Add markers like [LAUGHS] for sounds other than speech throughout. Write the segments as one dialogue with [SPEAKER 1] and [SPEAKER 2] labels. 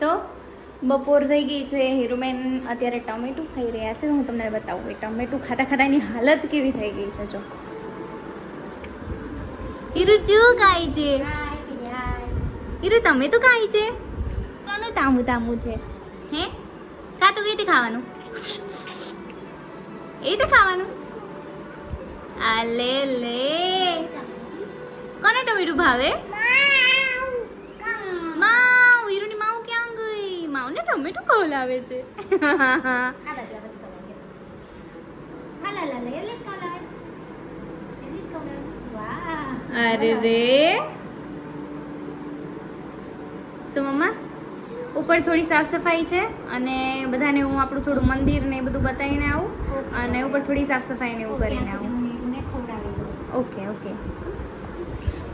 [SPEAKER 1] તો બપોર થઈ ગઈ છે હીરોમેન અત્યારે ટમેટું ખાઈ રહ્યા છે. હું તમને બતાવું એ ટમેટું ખાતા ખાતા એની હાલત કેવી થઈ ગઈ છે, જો. હીરુ, શું ખાય છે? હીરુ, તમે તો ખાય છે? કોનું તામું તામું છે? હે? ખાતું કઈ રીતે ખાવાનું? એ રીતે ખાવાનું? આ લે લે. કોને ટમેટું ભાવે માવ હીરુની માવ ક્યાં ગઈ માવને ટમેટું ખવડાવે છે. અરે રે. શું મમ્મા? ઉપર થોડી સાફ સફાઈ છે અને બધાને હું આપણું થોડું મંદિર ને એ બધું બતાવીને આવું અને ઉપર થોડી સાફ સફાઈ ને એવું કરીને આવું. Okay okay.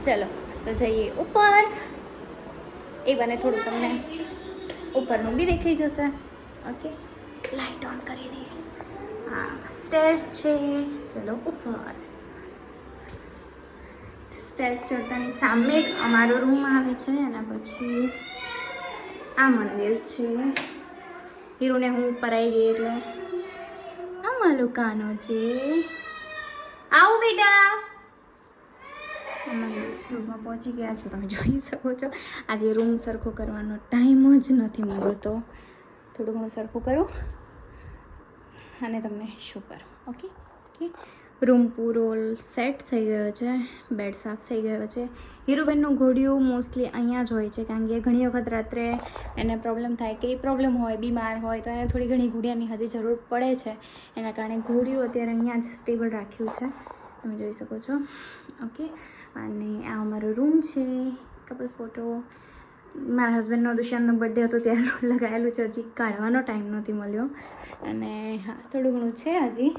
[SPEAKER 1] ચલો તો જઈએ. ઉપર. એ બને થોડું તમને ઉપરનું બી દેખાઈ જશે. ઓકે લાઇટ ઓન કરી દઈએ. હા સ્ટેર્સ છે. ચલો ઉપર. સ્ટેર્સ ચડતાની સામે જ અમારો રૂમ આવે છે એના પછી આ મંદિર છે. હીરોને હું ઉપર આવી ગઈ એટલે. આ મલુકાનો છે. આવું બેટા. રૂમમાં પહોંચી ગયા છો, તમે જોઈ શકો છો. આજે રૂમ સરખો કરવાનો ટાઈમ જ નથી મળતો. થોડું ઘણું સરખું કરું અને તમને શું કરું, ઓકે? ઓકે. રૂમ પૂરો સેટ થઈ ગયો છે, બેડ સાફ થઈ ગયો છે. હીરુબેનનું ઘોડિયું મોસ્ટલી અહીંયા જ હોય છે, કારણ કે ઘણી વખત રાત્રે એને પ્રોબ્લેમ થાય કે પ્રોબ્લેમ હોય, બીમાર હોય, તો એને થોડી ઘણી ઘોડિયાની હજી જરૂર પડે છે. એના કારણે ઘોડિયું અત્યારે અહીંયા જ સ્ટેબલ રાખ્યું છે. તમે જોઈ શકો છો. ઓકે. અને આ અમારો રૂમ છે કપલ ફોટો મારા હસબન્ડનો દુષ્યંતનો બર્થડે હતો ત્યારે લગાવેલું છે, હજી કાઢવાનો ટાઈમ નથી મળ્યો. અને હા, થોડું ઘણું છે હજી.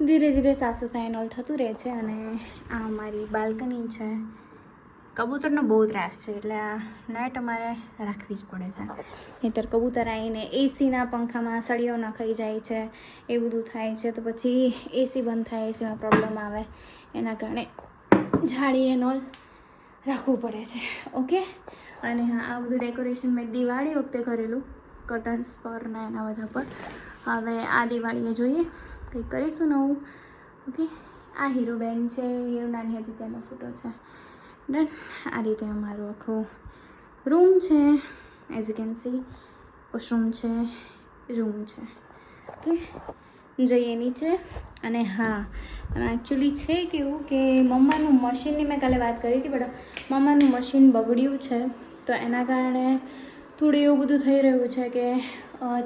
[SPEAKER 1] ધીરે ધીરે સાફ સફાઈ ઓલ થતું રહે છે અને આ અમારી બાલ્કની છે. કબૂતરનો બહુ ત્રાસ છે, એટલે આ નાઇટ અમારે રાખવી જ પડે છે. નહીંતર કબૂતર આવીને એસીના પંખામાં સળીઓ નખાઈ જાય છે, એ બધું થાય છે, તો પછી એસી બંધ થાય, એસીમાં પ્રોબ્લેમ આવે. એના કારણે જાળી એન્ડ ઓલ રાખવું પડે છે. ઓકે અને હા, આ બધું ડેકોરેશન મેં દિવાળી વખતે કરેલું. કર્ટન્સ પર ને એના બધા પર. હવે આ દિવાળીએ જોઈએ. કંઈક કરીશું નવું. ઓકે આ હીરોબેન છે. હીરો નાની હતી, તેનો ફોટો છે. ડન આ રીતે અમારું આખું રૂમ છે. As you can see washroom છે રૂમ છે. ઓકે જઈએ નીચે. અને હા એકચ્યુઅલી છે કેવું કે મમ્માનું મશીનની મેં કાલે વાત કરી હતી બટ મમ્માનું મશીન બગડ્યું છે. તો એના કારણે થોડું એવું બધું થઈ રહ્યું છે કે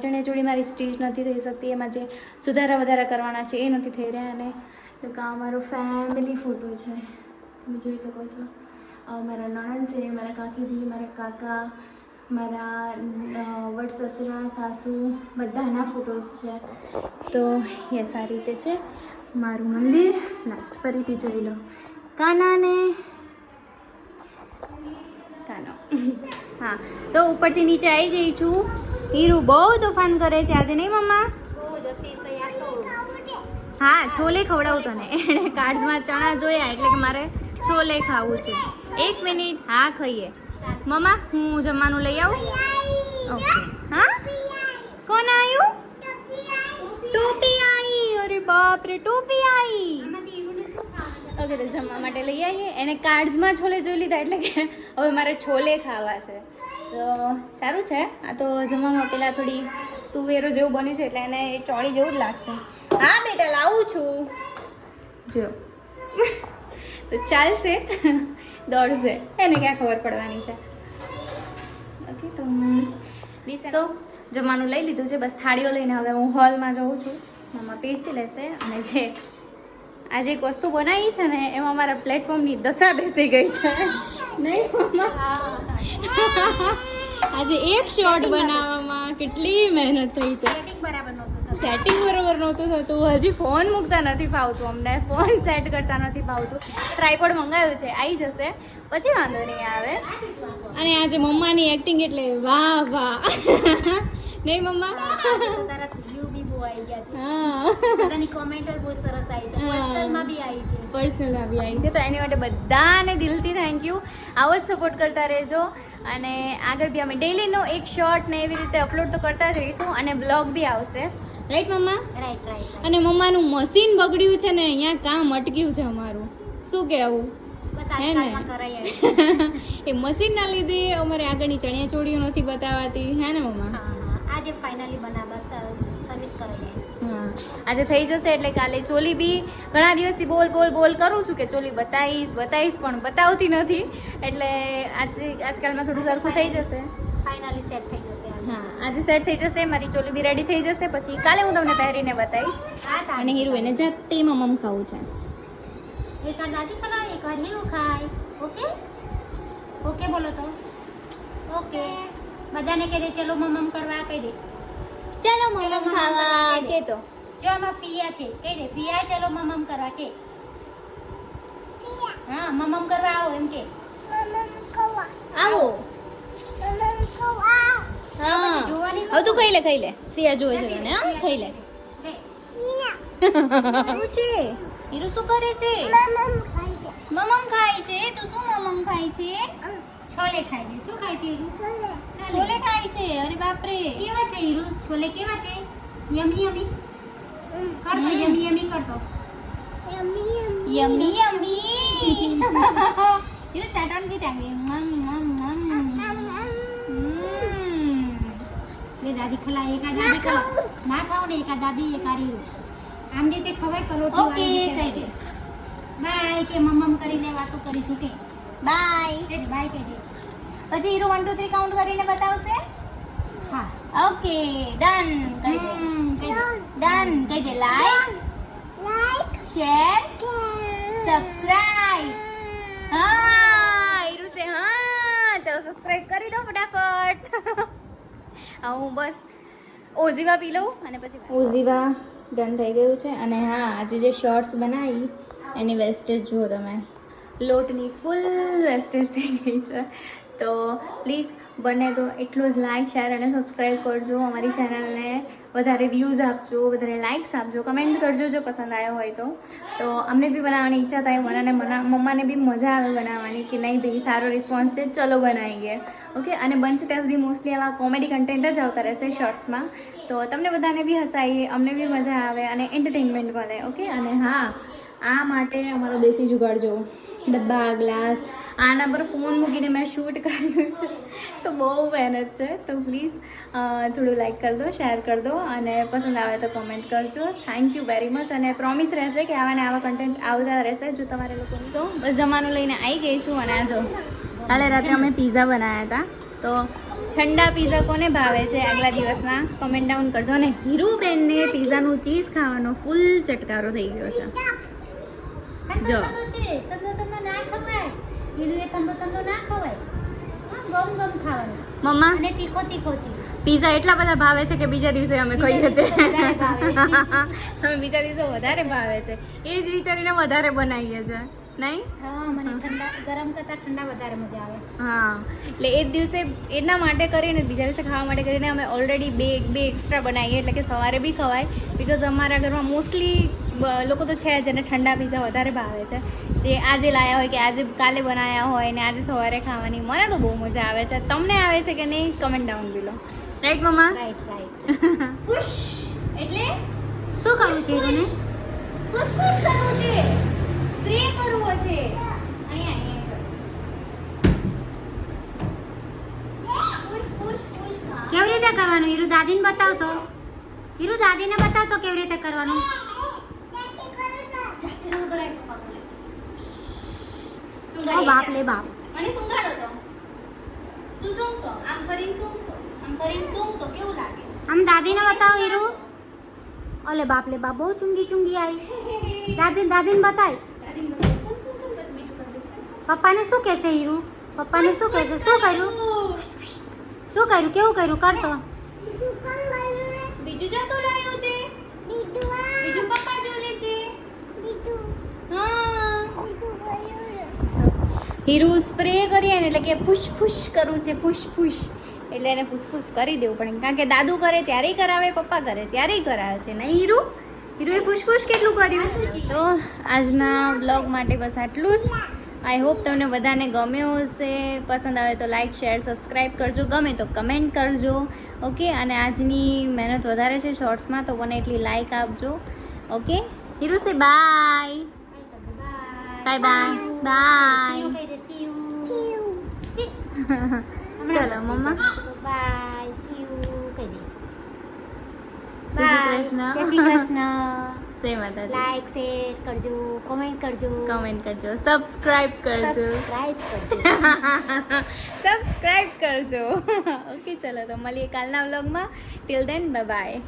[SPEAKER 1] ચણિયાચોળી મારી સ્ટીચ નથી થઈ શકતી. એમાં જે સુધારા વધારા કરવાના છે એ નથી થઈ રહ્યા. અને આ અમારો ફેમિલી ફોટો છે. તમે જોઈ શકો છો. મારા નણંદ છે, મારા કાકીજી, મારા કાકા મારા વડ સસરા, સાસુ બધાના ફોટોસ છે. તો યસ આ રીતે છે. મારું મંદિર લાસ્ટ ફરીથી જોઈ લો. કાનાને. કાનો. હા, તો ઉપરથી નીચે આવી ગઈ છું. હીરુ બહુ તોફાન કરે છે આજે, નહીં મમ્મા? હા, છોલે ખવડાવું તને. એણે કાર્ડ્સમાં ચણા જોયા, એટલે કે મારે છોલે ખાવું છે. એક મિનિટ, હા, ખાઈએ. મમ્મા હું જમવાનું લઈ આવું? ઓકે. હા? કોણ આવ્યું ટોપી આવી અરે બાપ રે ટોપી આવી ઓકે તો જમવા માટે લઈ આવીએ. એને કાર્ડ્સમાં છોલે જોઈ લીધા એટલે કે હવે મારે છોલે ખાવા છે. તો સારું છે. આ તો જમવામાં પહેલાં થોડી તુવેરો જેવું બન્યું છે એટલે એને એ ચોળી જેવું જ લાગશે. હા બેટા લાવું છું. જો. [LAUGHS] તો ચાલશે. દોડશે. એને ક્યાં ખબર પડવાની છે? ઓકે તો સો જમવાનું લઈ લીધું છે. બસ થાળીઓ લઈને હવે હું હોલમાં જાઉં છું. મમ્મા પીરસી લેશે અને જે આજે એક વસ્તુ બનાવી છે ને એમાં મારા પ્લેટફોર્મની દશા બેસી ગઈ છે. નહીં મમ્મા આજે એક શોટ બનાવવામાં કેટલી મહેનત થઈ છે. સેટિંગ બરોબર નહોતું થતું. હજી ફોન મૂકતા નથી ફાવતું અમને. ફોન સેટ કરતા નથી ફાવતું. ટ્રાયપોડ મંગાવ્યું છે. આવી જશે. પછી વાંધો નહીં આવે. અને આજે મમ્માની એક્ટિંગ એટલે વાહ વાહ. [LAUGHS] નહીં મમ્મા?
[SPEAKER 2] તારા વ્યૂ બી બહુ આવી ગયા છે
[SPEAKER 1] હા.
[SPEAKER 2] બધાની કોમેન્ટ બહુ સરસ આવી છે. પર્સનલમાં બી આવી છે.
[SPEAKER 1] પર્સનલ આવી આવી છે. તો એની માટે બધાને દિલથી થેન્ક યુ આવો જ સપોર્ટ કરતા રહેજો. અને આગળ બી અમે ડેલીનો એક શોર્ટ ને એવી રીતે અપલોડ તો કરતા જ રહીશું. અને બ્લોગ બી આવશે. રાઈટ મમ્મા?
[SPEAKER 2] રાઈટ રાઈટ
[SPEAKER 1] અને મમ્માનું મશીન બગડ્યું છે ને અહીંયા કામ અટક્યું છે અમારું. શું કહેવું? હે ને? [LAUGHS] એ મશીનના લીધે અમારે આગળની ચણિયા ચોળીઓ નથી બતાવાતી. હે ને મમ્મા?
[SPEAKER 2] આજે ફાઇનલી બનાવવા સર્વિસ કરાઈ આવીશ
[SPEAKER 1] હા આજે થઈ જશે એટલે કાલે ચોલી બી. ઘણા દિવસથી બોલ બોલ બોલ કરું છું કે ચોલી બતાવીશ બતાવીશ પણ બતાવતી નથી. એટલે આજે આજકાલમાં થોડું સરખું થઈ જશે.
[SPEAKER 2] ફાઇનલી સેટ થઈ જશે આજે.
[SPEAKER 1] હા આજે સેટ થઈ જશે મારી ચોલી બી રેડી થઈ જશે પછી કાલે હું તમને પહેરીને બતાવીશ. અને હીરો એને જાતે મમ ખાવું છે.
[SPEAKER 2] એક વાર દાદી ખલાય એક વાર હીરો ખાય. ઓકે? ઓકે બોલો તો. ઓકે. બધાને કહી દે ચલો મમમ કરવા કહી દે.
[SPEAKER 1] ચાલો મમમ ખાવા કે તો.
[SPEAKER 2] જો આમાં ફિયા છે કહી દે. ફિયા ચલો મમમ કરવા કે. હા મમમ કરવા આવો એમ કે.
[SPEAKER 1] આવો. હા.
[SPEAKER 2] જોવાની
[SPEAKER 1] હવે તું ખાઈ લે ખાઈ લે. ફિયા જોવે છે તને હા? ખાઈ લે.
[SPEAKER 2] લે.
[SPEAKER 1] શું છે? હીરો શું કરે છે? મમમ ખાય છે. તું શું મમમ ખાય છે?
[SPEAKER 2] છોલે ખાય છે. શું ખાય છે?
[SPEAKER 1] છોલે. ખાય છે. અરે બાપ રે
[SPEAKER 2] કેવા છે હીરું છોલે કેવા છે? યમી યમી? કરતો યમી યમી કરતો
[SPEAKER 1] યમી યમી. હીરો ચાટણ કી તાંગે મમ મમ મમ.
[SPEAKER 2] લે દાદી ખલા એકા દાદી ખલા. ના ખાવ ને એકા દાદી એકા હીરું આમ રીતે ખવાય કલોટી
[SPEAKER 1] ઓકે કહી દે
[SPEAKER 2] બાય કે મમ્મ કરીને વાતો કરીશું કે?
[SPEAKER 1] બાય
[SPEAKER 2] કહી દે બાય કહી દે
[SPEAKER 1] પછી hero one two three count કરીને બતાવશે?
[SPEAKER 2] હા.
[SPEAKER 1] ઓકે ડન કહી દે.
[SPEAKER 2] હમ, કહી દે.
[SPEAKER 1] ડન કહી દે. લાઈક શેર સબસ્ક્રાઇબ હા હીરુ સે હા ચલો સબસ્ક્રાઇબ કરી દો ફટાફટ. [LAUGHS] હવે હું બસ ઓઝીવા પી લઉં અને પછી ઓઝીવા ડન થઈ ગયું છે. અને હા આજે જે શોર્ટ્સ બનાવી એની વેસ્ટેજ જુઓ તમે. લોટની ફૂલ વેસ્ટેજ થઈ ગઈ છે. તો પ્લીઝ બને તો એટલું જ લાઇક શેર અને સબસ્ક્રાઈબ કરજો. અમારી ચેનલને વધારે વ્યૂઝ આપજો, વધારે લાઇક્સ આપજો. કમેન્ટ કરજો જો પસંદ આવ્યો હોય તો. તો અમને બી બનાવવાની ઈચ્છા થાય, મને અને મના, મમ્માને બી મજા આવે બનાવવાની કે નહીં ભાઈ, સારો રિસ્પોન્સ છે, ચલો બનાવીએ. ઓકે અને બનશે ત્યાં સુધી મોસ્ટલી આવા કોમેડી કન્ટેન્ટ જ આવતા રહેશે શોર્ટ્સમાં તો તમને બધાને બી હસાઈએ, અમને બી મજા આવે અને એન્ટરટેનમેન્ટ મળે. ઓકે અને હા, આ માટે અમારો દેશી જુગાડ જો. ડબ્બા ગ્લાસ આના પર ફોન મૂકીને મેં શૂટ કર્યું છે. તો બહુ મહેનત છે. તો પ્લીઝ થોડું લાઈક કરી દો શેર કરી દો અને પસંદ આવે તો કોમેન્ટ કરજો. થેન્ક યુ વેરી મચ અને પ્રોમિસ રહેશે કે આવા ને આવા કન્ટેન્ટ આવતા રહેશે જો તમારે લોકો સો બસ જમવાનું લઈને આવી ગઈ છું અને આ જો કાલે રાત્રે અમે પીઝા બનાવ્યા હતા. તો ઠંડા પીઝા કોને ભાવે છે આગલા દિવસના? કમેન્ટ ડાઉન કરજો. અને હીરુબેનને પીઝાનું ચીઝ ખાવાનો ફૂલ ચટકારો થઈ ગયો છે. જો.
[SPEAKER 2] ના ખવાય હીરું એ ઠંડો ઠંડો ના ખવાય. હા ગમ ગમ ખાવાનું.
[SPEAKER 1] મમ્મા?
[SPEAKER 2] અને તીખો તીખો છે.
[SPEAKER 1] પીઝા એટલા બધા ભાવે છે કે બીજા દિવસે અમે
[SPEAKER 2] દિવસે
[SPEAKER 1] છીએ. [LAUGHS] અમે બીજા દિવસે વધારે ભાવે છે. એ જ વિચારીને વધારે બનાવીએ છીએ. નહીં?
[SPEAKER 2] હા મને ઠંડા ગરમ કરતાં ઠંડા વધારે મજા આવે.
[SPEAKER 1] હા. એટલે એ જ દિવસે એના માટે કરીને બીજા દિવસે ખાવા માટે કરીને અમે ઓલરેડી બે બે એક્સ્ટ્રા બનાવીએ. એટલે કે સવારે બી ખવાય. બિકોઝ અમારા ઘરમાં મોસ્ટલી લોકો તો છે જેને ઠંડા પીઝા વધારે ભાવે છે. જે આજે લાયા હોય કે આજે કાલે બનાવ્યા હોય ને આજે સવારે ખાવાની મને તો બહુ મજા આવે છે. તમને આવે છે કે નહીં કમેન્ટ ડાઉન બિલો રાઈટ મમ્મા
[SPEAKER 2] રાઈટ રાઈટ
[SPEAKER 1] ખુશ એટલે
[SPEAKER 2] શું કરવું છે હીરુને
[SPEAKER 1] ખુશ ખુશ કરવું છે. સ્પ્રે કરવો છે. અહીંયા
[SPEAKER 2] કેવી રીતે કરવાનું? હીરુ દાદીને બતાવતો? હીરુ દાદીને બતાવતો કેવી રીતે કરવાનું? ઓ બાપ લે બાપ
[SPEAKER 1] મને સુંઘાડો તો તું સૂંઘ તો આમ ફરીને સૂંઘ તો આમ ફરીને સૂંઘ તો કેવું લાગે
[SPEAKER 2] આમ દાદીને બતાવ હીરુ ઓલે બાપ લે બાપ બહુ ચુંગી ચુંગી આવી દાદી દાદીને બતાય
[SPEAKER 1] રાજીન બોલે, ચલ, ચલ, ચલ, પછી બીજું કર દે, ચલ, ચલ.
[SPEAKER 2] પપ્પાને શું કહેશે હીરુ પપ્પાને શું કહેશે શું કર્યું શું કર્યું કેવું કર્યું કરતો
[SPEAKER 1] બીજું જો તો લાવ્યો છે બીજું પપ્પા જો લે છે હા હીરુ સ્પ્રે કરીએ ને એટલે કે ફુશ કરવું છે, ફુશ એટલે એને ફૂસફૂસ કરી દેવું પડે. કારણ કે દાદુ કરે ત્યારે કરાવે, પપ્પા કરે, ત્યારેય કરાવે છે. નહીં હીરું? હીરુએ ફૂસફૂસ કેટલું કર્યું? તો આજના બ્લોગ માટે બસ આટલું જ. આઈ હોપ તમને બધાને ગમ્યો હશે. પસંદ આવે તો લાઇક શેર સબસ્ક્રાઈબ કરજો. ગમે તો કમેન્ટ કરજો. ઓકે અને આજની મહેનત વધારે છે શોર્ટ્સમાં તો મને એટલી લાઇક આપજો. Okay Hiru say bye bye bye bye ચલો મમ્મા
[SPEAKER 2] બાય શિવ કહી દે
[SPEAKER 1] શ્રી કૃષ્ણ.
[SPEAKER 2] જય શ્રી કૃષ્ણ
[SPEAKER 1] જય માતાજી
[SPEAKER 2] લાઈક શેર કરજો કોમેન્ટ કરજો
[SPEAKER 1] કમેન્ટ કરજો સબસ્ક્રાઇબ કરજો
[SPEAKER 2] સબસ્ક્રાઇબ કરજો
[SPEAKER 1] સબસ્ક્રાઇબ કરજો ઓકે ચલો તો મળીએ કાલના વ્લોગમાં ટિલ દેન બાય બાય